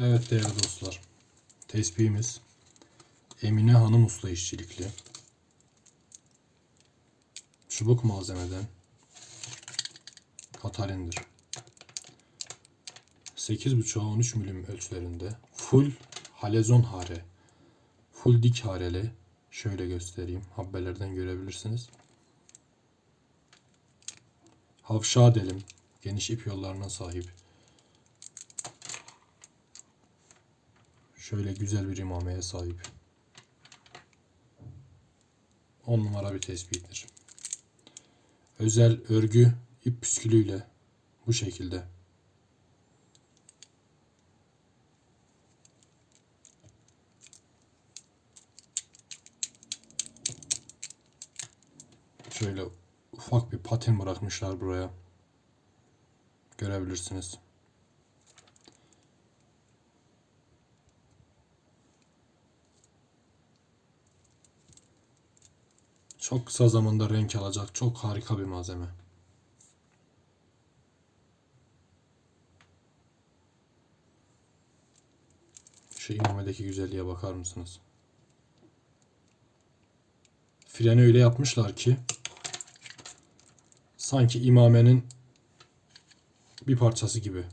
Evet değerli dostlar. Tespihimiz Emine Hanım Usta işçilikli. Çubuk malzemeden katalindir. 8.5'a 13 milim ölçülerinde full halezon hare. Full dik hareli. Şöyle göstereyim. Habbelerden görebilirsiniz. Havşa delim. Geniş ip yollarına sahip. Şöyle güzel bir imameye sahip. 10 numara bir tespittir. Özel örgü ip püskülüyle bu şekilde. Şöyle ufak bir patin bırakmışlar buraya. Görebilirsiniz. Çok kısa zamanda renk alacak çok harika bir malzeme. Şu imamedeki güzelliğe bakar mısınız? Freni öyle yapmışlar ki sanki imamenin bir parçası gibi.